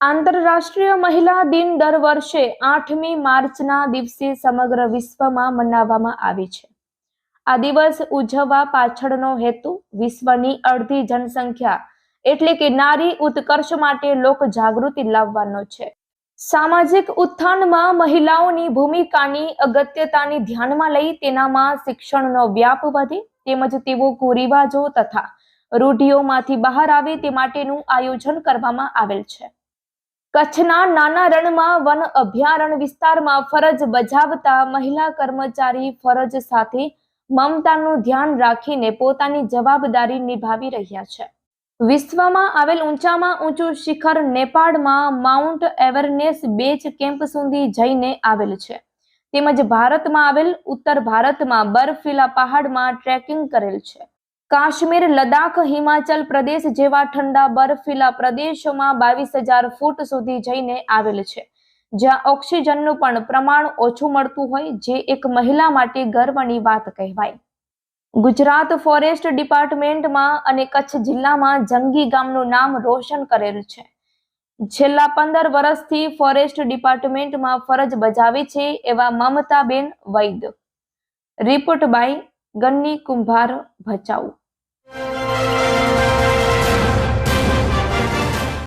આંતરરાષ્ટ્રીય મહિલા દિન દર વર્ષે આઠમી માર્ચના દિવસે સમગ્ર વિશ્વમાં મનાવવામાં આવે છે. આ દિવસ ઉજવવા પાછળનો હેતુ વિશ્વની અડધી જનસંખ્યા એટલે કે નારી ઉત્કર્ષ માટે લોક જાગૃતિ લાવવાનો છે. સામાજિક ઉત્થાનમાં મહિલાઓની ભૂમિકાની અગત્યતાને ધ્યાનમાં લઈ તેનામાં શિક્ષણનો વ્યાપ વધે તેમજ તેઓ કુરિવાજો તથા રૂઢિઓમાંથી બહાર આવે તે માટેનું આયોજન કરવામાં આવેલ છે. કચ્છના નાના રણમાં વન અભયારણ્ય વિસ્તારમાં ફરજ બજાવતા મહિલા કર્મચારી ફરજ સાથે મમતાનું ધ્યાન રાખીને પોતાની જવાબદારી નિભાવી રહ્યા છે. વિશ્વમાં આવેલ ઊંચામાં ઊંચું શિખર નેપાળમાં માઉન્ટ એવરનેસ બેચ કેમ્પ સુધી જઈને આવેલ છે. તેમજ ભારતમાં આવેલ ઉત્તર ભારતમાં બર્ફીલા પહાડમાં ટ્રેકિંગ કરેલ છે. કાશ્મીર લદાખ હિમાચલ પ્રદેશ જેવા ઠંડા બરફીલા પ્રદેશોમાં બાવીસ હજાર ફૂટ સુધી જઈને આવેલ છે. જ્યાં ઓક્સિજનનું પણ પ્રમાણ ઓછું મળતું હોય, જે એક મહિલા માટે ગર્વની વાત કહેવાય. ગુજરાત ફોરેસ્ટ ડિપાર્ટમેન્ટમાં અને કચ્છ જિલ્લામાં જંગી ગામનું નામ રોશન કરેલ છે. છેલ્લા પંદર વર્ષથી ફોરેસ્ટ ડિપાર્ટમેન્ટમાં ફરજ બજાવે છે એવા મમતાબેન વૈદ. રિપોર્ટ બાય ગન્ની કુંભાર ભચાઉ.